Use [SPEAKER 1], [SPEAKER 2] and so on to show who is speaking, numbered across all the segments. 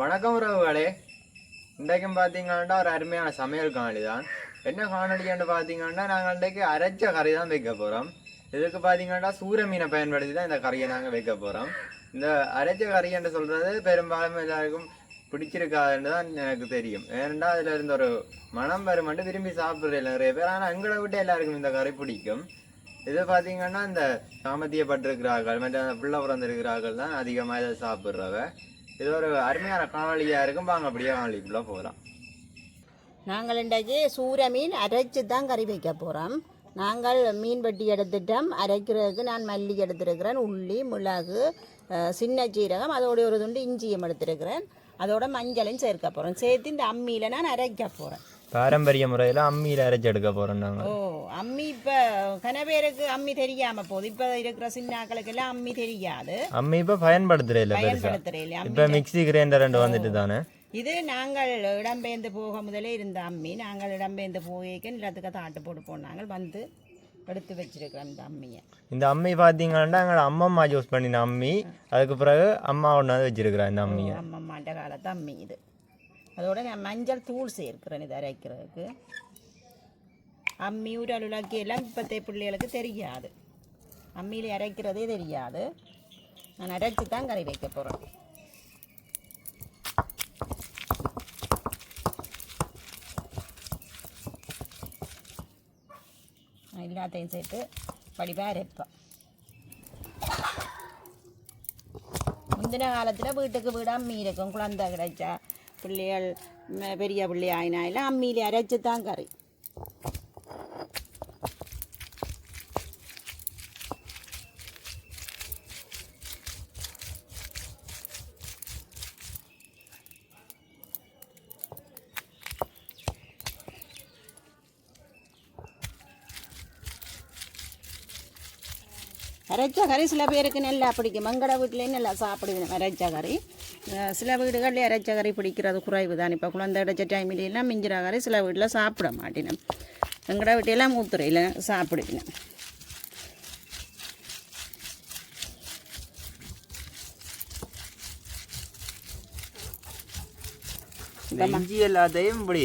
[SPEAKER 1] வணக்கம் உறவுகளே. இன்றைக்கும் பார்த்தீங்கன்னா ஒரு அருமையான சமையல் காணொலி தான் என்ன காணொலின்னு பார்த்தீங்கன்னா நாங்கள் இன்றைக்கு அரைச்ச கறி தான் வைக்க போகிறோம் இதுக்கு பார்த்தீங்கன்னா சூரிய மீனை பயன்படுத்தி தான் இந்த கறியை நாங்கள் வைக்க போகிறோம் இந்த அரைச்ச கறின்னு சொல்கிறது பெரும்பாலும் எல்லாருக்கும் பிடிச்சிருக்காதுன்னு தான் எனக்கு தெரியும். ஏனென்றால் அதில் இருந்த ஒரு மனம் வருமெண்டு விரும்பி சாப்பிட்றது நிறைய பேர். ஆனால் எங்களை விட்டு எல்லாருக்கும் இந்த கறி பிடிக்கும். இது பார்த்தீங்கன்னா இந்த சாமத்தியப்பட்டிருக்கிறார்கள் மற்ற பிள்ளை பிறந்திருக்கிறார்கள் தான் அதிகமாக இதை சாப்பிட்றவ. இது ஒரு அருமையான காணொலியாக இருக்கும் வாங்க அப்படியே காணொலிக்குள்ளே போகலாம்.
[SPEAKER 2] நாங்கள் இன்றைக்கு சூர மீன் அரைச்சி தான் கறி வைக்க போகிறோம் நாங்கள் மீன் வெட்டி எடுத்துட்டோம். அரைக்கிறதுக்கு நான் மல்லி எடுத்துருக்கிறேன். உள்ளி மிளகு சின்ன சீரகம் அதோடைய ஒரு துண்டு இஞ்சியும் எடுத்துருக்கிறேன். அதோட மஞ்சளையும் சேர்க்க போகிறோம் சேர்த்து இந்த அம்மியில் நான் அரைக்க போகிறேன்
[SPEAKER 1] பாரம்பரிய முறையில் அம்மியில் அரைச்சி எடுக்க போகிறோம் நாங்கள்
[SPEAKER 2] ஓ அம்மி இப்போ கன பேருக்கு அம்மி தெரியாமல் போகுது. இப்போ இருக்கிற சின்னாக்களுக்கெல்லாம் அம்மி தெரியாது.
[SPEAKER 1] அம்மி இப்போ பயன்படுத்துகிறே இல்லை பெருசாக
[SPEAKER 2] பயன்படுத்துகிறேன்
[SPEAKER 1] இப்போ மிக்ஸி கிரைண்டர் ரெண்டு வந்துட்டு தானே?
[SPEAKER 2] இது நாங்கள் இடம்பெயர்ந்து போக முதலே இருந்த அம்மி. நாங்கள் இடம்பெயர்ந்து போய்க்க நிலத்துக்கு தாட்டு போட்டு போனாங்க வந்து எடுத்து வச்சிருக்கிறோம் இந்த அம்மியை.
[SPEAKER 1] இந்த அம்மி பார்த்தீங்கன்னா எங்களோட அம்மம்மா யூஸ் பண்ணின அம்மி. அதுக்கு பிறகு அம்மா ஒன்று வந்து வச்சிருக்கிறா இந்த அம்மியை.
[SPEAKER 2] அம்மம்மாண்ட காலத்து அம்மி இது. அதோட நான் மஞ்சள் தூள் சேர்க்கிறேன் இது அரைக்கிறதுக்கு. அம்மி உரலுலக்கி எல்லாம் இப்போத்தைய பிள்ளைகளுக்கு தெரியாது. அம்மியில் அரைக்கிறதே தெரியாது. நான் அரைச்சி தான் கறி வைக்க போகிறேன் எல்லாத்தையும் சேர்த்து படிப்பாக அரைப்பேன். முந்தின காலத்தில் வீட்டுக்கு வீடு அம்மி இருக்கும் குழந்தை கிடைச்சா பிள்ளைகள் பெரிய பிள்ளை ஆயினா எல்லாம் அம்மியில் அரைச்சி தான் கறி. அரைச்ச கறி சில பேருக்கு நல்லா பிடிக்கும். மங்கட வீட்லேயும் நல்லா சாப்பிடுவேன் அரைச்ச கறி. சில வீடுகளில் அரைச்ச கறி பிடிக்கிறது குறைவு தான். இப்போ குழந்தை அடைச்ச டைமிலாம் மிஞ்சிற கறி சில வீட்டில் சாப்பிட மாட்டேன் எங்கட வீட்டையெல்லாம் மூத்துறையில் சாப்பிடுவேன்.
[SPEAKER 1] இந்த இஞ்சி எல்லாத்தையும் இப்படி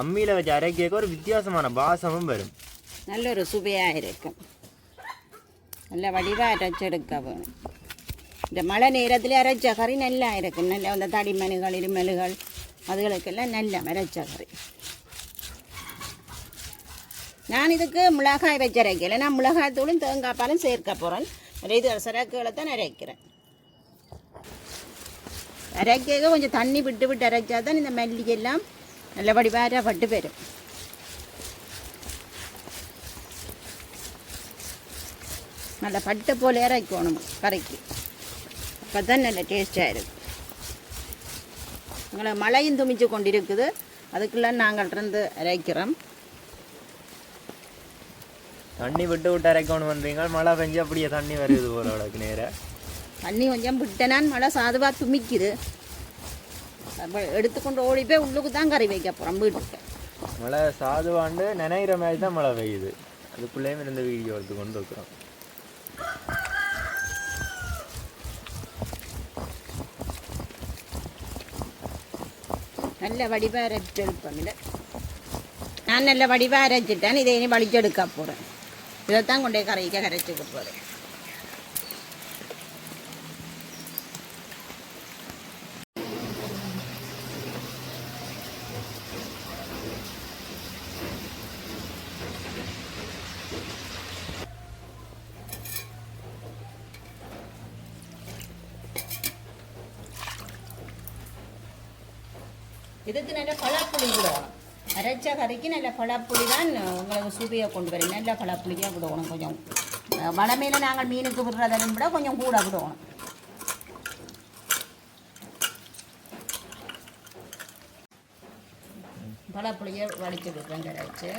[SPEAKER 1] அம்மியில் வச்சு அரைக்க ஒரு வித்தியாசமான வாசமும் வரும்.
[SPEAKER 2] நல்ல ஒரு சுவையாக இருக்கும். நல்ல வடிவாக அரைச்செடுக்க வேணும். இந்த மழை நேரத்தில் அரைச்ச நல்லா இருக்கும். நல்ல அந்த தடிமனுகள் இருமலுகள் அதுகளுக்கெல்லாம் நல்ல அரைச்ச நான் இதுக்கு மிளகாய் வச்சு அரைக்கல. நான் மிளகாய் தூளும் தேங்காய் பாலும் சேர்க்க போகிறேன் இது சிறக்குகளை தான் அரைக்கிறேன். அரைக்க கொஞ்சம் தண்ணி விட்டு விட்டு அரைச்சா தான் இந்த மல்லிகெல்லாம் நல்லபடி வேற பட்டு போயிடும் நல்லா பட்டு போல இறக்கணும் கரைக்கு அப்போ தான் நல்ல டேஸ்டாக இருக்கும் எங்களை மழையும் துமிச்சு கொண்டிருக்குது. அதுக்குள்ள நாங்கள் இருந்து இறைக்கிறோம்
[SPEAKER 1] தண்ணி விட்டு விட்டு அரைக்கணும் பண்ணுறீங்க மழை பெஞ்சு அப்படியே தண்ணி வருது போல உனக்கு நேராக
[SPEAKER 2] தண்ணி கொஞ்சம் விட்டனான் மழை சாதுவாக துமிக்குது. எடுத்துக்கொண்டு ஓடி போய் உள்ளுக்கு தான் கறி வைக்க போகிறோம் வீட்டுக்கு.
[SPEAKER 1] மழை சாதுவாண்டு நினைக்கிற மாதிரி தான் மழை பெய்யுது. அதுக்குள்ளேயும் இருந்த வீடியோ எடுத்து கொண்டு வைக்கிறோம்
[SPEAKER 2] நல்ல வடிவாக அரைச்சு எடுப்போம் நான் நல்ல வடிவாக அரைச்சிட்டேன் இதை இனி வலிச்செடுக்க போகிறேன் இதைத்தான் கொண்டே கரைக்க கரைச்சிக்க போகிறேன் இதுக்கு நல்ல பழப்புளி விடணும் அரைச்ச கறிக்கு நல்ல பழப்புளி தான் உங்களுக்கு சுவையை கொண்டு வரும். நல்ல பழப்புளியாக விடணும் கொஞ்சம். அஹ், நாங்கள் மீனுக்கு விடுறதையும் விட கொஞ்சம் கூட விடணும். பழப்புளியை வடித்து விடுறேன் கரைச்சு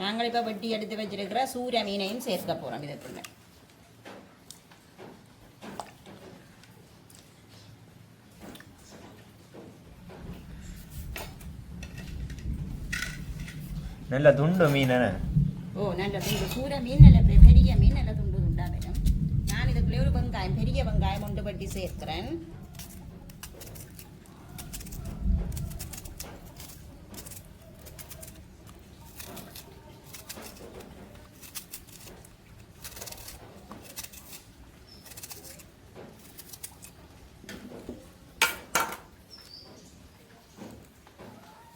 [SPEAKER 2] நாங்கள் இப்போ வெட்டி எடுத்து வச்சிருக்கிற சூரிய மீனையும் சேர்க்க போகிறோம் இதுக்குள்ள.
[SPEAKER 1] நல்ல துண்டு மீன்
[SPEAKER 2] ஓ நல்ல துண்டு சூட மீன் நல்ல பெரிய மீன் நல்ல துண்டு துண்டா வேணும் நான் இதுக்குள்ளே ஒரு வெங்காயம் பெரிய வெங்காயம் ஒன்று பட்டி சேர்க்கிறேன்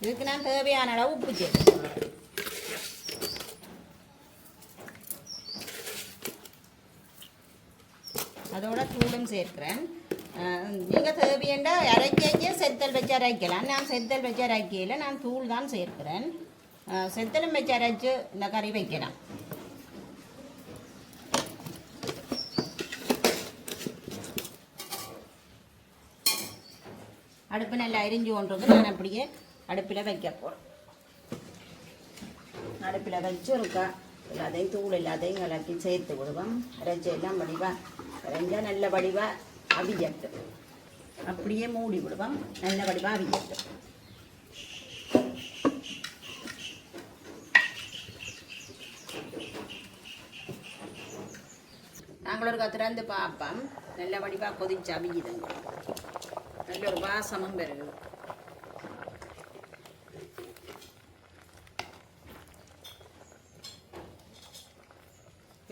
[SPEAKER 2] இதுக்கு நான் தேவையான அளவு உப்பு சேர்க்கிறேன் அதோட தூளும் சேர்க்கிறேன். நீங்கள் தேவையண்டா அரைக்க செத்தல் வச்சு அரைக்கலாம். நான் செத்தல் வச்சு அரைக்கையில் நான் தூள் தான் சேர்க்கிறேன். செத்தலும் வச்சு அரைச்சு இந்த கறி வைக்கலாம். அடுப்பு நல்லா அரிஞ்சு கொண்டிருக்கு. நான் அப்படியே அடுப்பில் வைக்க போகிறேன் அடுப்பில் வச்சுருக்கா எல்லாத்தையும் தூள் எல்லாத்தையும் கலக்கி சேர்த்து விடுவோம். அரைச்சி எல்லாம் வடிவா அரைஞ்சா நல்ல வடிவா அவியட்டும். அப்படியே மூடி விடுவோம். நல்ல வடிவா அவியட்டும். நாங்கள் ஒரு திறந்து பார்ப்போம். நல்ல வடிவா கொதிச்சு அவியுதுங்க. நல்ல ஒரு வாசமும் பெருகுது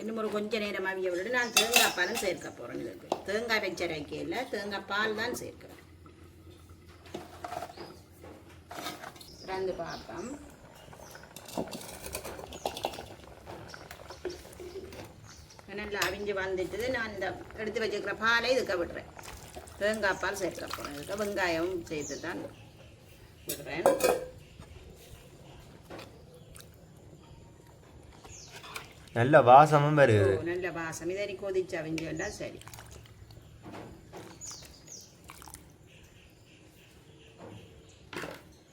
[SPEAKER 2] இன்னும் ஒரு கொஞ்ச நேரம் அவிய நான் தேங்காய் பாலும் சேர்க்க போகிறேன் இதுக்கு தேங்காய் வச்ச இல்லை தேங்காய் பால் தான் சேர்க்கிறேன் திறந்து பார்ப்போம். நல்லா அவிஞ்சு வந்துட்டு நான் இந்த எடுத்து வச்சுக்கிற பாலை இதுக்க விடுறேன். தேங்காய் பால் சேர்க்க போகிறேன் இதுக்கு வெங்காயம் சேர்த்து தான் விடுறேன்.
[SPEAKER 1] நல்ல வாசமும் வருது.
[SPEAKER 2] நல்ல வாசம். இதை கொதிச்சு அவிஞ்சு வந்தால் சரி.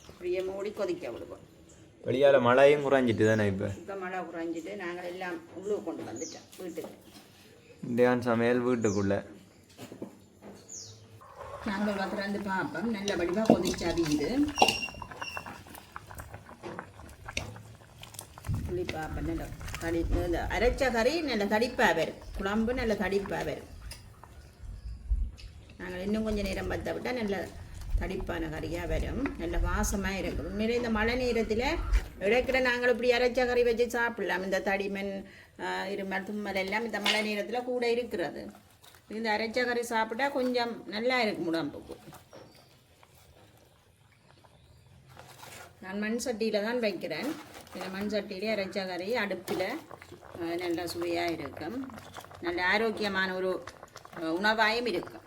[SPEAKER 2] அப்படியே மூடி கொதிக்க விடுவோம்
[SPEAKER 1] வெளியால மழையும் குறைஞ்சிட்டு தானே இப்போ?
[SPEAKER 2] இப்போ மழை குறைஞ்சிட்டு நாங்கள் எல்லாம் உள்ளுக்கு கொண்டு வந்துட்டோம் வீட்டுக்கு.
[SPEAKER 1] இந்தியான் சமையல் வீட்டுக்குள்ள.
[SPEAKER 2] நாங்கள் வந்து பார்ப்போம் நல்ல வடிவாக கொதிச்சு அவியுது புளி பார்ப்போம் நல்ல தடி இந்த அரைச்ச கறி நல்ல தடிப்பாக வரும் குழம்பு நல்ல தடிப்பாக வரும் நாங்கள் இன்னும் கொஞ்சம் நேரம் பார்த்தா விட்டால் நல்ல தடிப்பான கறியாக வரும். நல்ல வாசமாக இருக்கும். உண்மையிலே இந்த மழை நேரத்தில் இடைக்கிட நாங்கள் இப்படி அரைச்ச கறி வச்சு சாப்பிடலாம். இந்த தடிமன் இருமல் தும்மல் எல்லாம் இந்த மழை நேரத்தில் கூட இருக்கிறது. இந்த அரைச்ச கறி சாப்பிட்டா கொஞ்சம் நல்லா இருக்கும் உடம்புக்கு. நான் மண் சட்டியில் தான் வைக்கிறேன். இந்த மண் சட்டியிலே அரைச்ச கறி அடுப்பில் அஹ், நல்ல சுவையாக இருக்கும். நல்ல ஆரோக்கியமான ஒரு உணவாயும் இருக்கும்.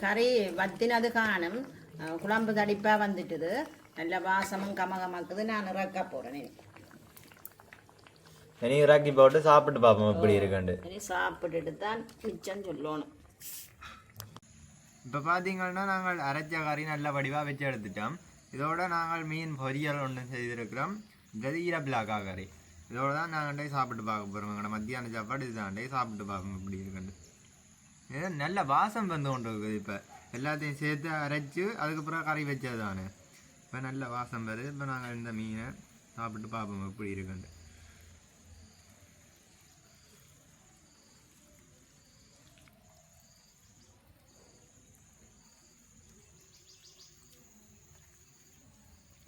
[SPEAKER 2] கறி வத்தினது காணும் குழம்பு தடிப்பாக வந்துட்டுது. நல்ல வாசமும் கமகமாக்குது. நான் இறக்க போகிறேன்
[SPEAKER 1] இனி இறக்கி போட்டு சாப்பிட்டு பார்ப்போம் எப்படி இருக்குண்டு
[SPEAKER 2] இனி சாப்பிட்டுட்டு தான் மிச்சம் சொல்லணும்.
[SPEAKER 1] இப்போ பார்த்தீங்கன்னா நாங்கள் அரைச்ச கறி நல்ல வடிவாக வச்சு எடுத்துட்டோம். இதோட நாங்கள் மீன் பொரியல் ஒன்று செய்திருக்கிறோம். கதீர பிளாக்கா கறி இதோட தான் நாங்கள் சாப்பிட்டு பார்க்க போகிறோம் எங்களோட மத்தியான சாப்பாடு இதுதாண்டே சாப்பிட்டு பார்ப்போம் எப்படி இருக்குண்டு இது நல்ல வாசம் வந்து கொண்டு இருக்குது இப்போ. எல்லாத்தையும் சேர்த்து அரைச்சு அதுக்கப்புறம் கறி வச்சது தானே இப்போ நல்ல வாசம் வருது. இப்போ நாங்கள் இந்த மீனை சாப்பிட்டு பார்ப்போம் எப்படி இருக்குண்டு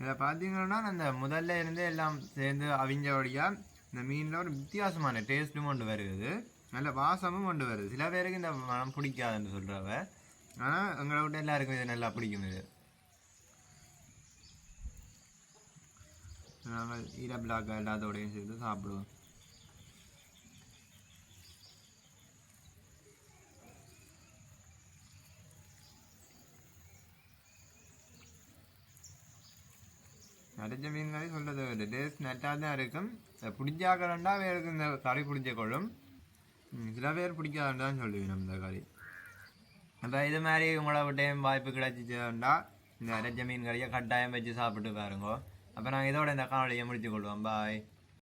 [SPEAKER 1] இதில் பார்த்தீங்கன்னா அந்த முதல்ல இருந்து எல்லாம் சேர்ந்து அவிஞ்சபடியாக இந்த மீனில் ஒரு வித்தியாசமான டேஸ்ட்டும் கொண்டு வருது நல்ல வாசமும் கொண்டு வருது. சில பேருக்கு இந்த மனம் பிடிக்காதுன்னு சொல்கிறவ ஆனால் எங்களை விட்டு எல்லாருக்கும் இது நல்லா பிடிக்கும் இது. நாங்கள் ஈர பிளாக் எல்லாத்தோடையும் சேர்த்து சாப்பிடுவோம். அரைச்ச மீன் கறி சொல்கிறது ஒரு டேஸ்ட் நட்டாக தான் இருக்கும். இதை பிடிச்சாக்கிறண்டா வேறு இந்த கறி பிடிச்ச கொள்ளும் சில பேர் பிடிக்காதுன்னு சொல்லுவேன் சொல்லுவேன் இந்த கறி அப்போ இது மாதிரி உங்களை டைம் வாய்ப்பு கிடைச்சிச்சுண்டா இந்த நடைஞ்ச மீன் கறியை கட்டாயம் வச்சு சாப்பிட்டு பாருங்க. அப்போ நாங்கள் இதோட இந்த காணொலியை முடிச்சு கொள்வோம் பாய்.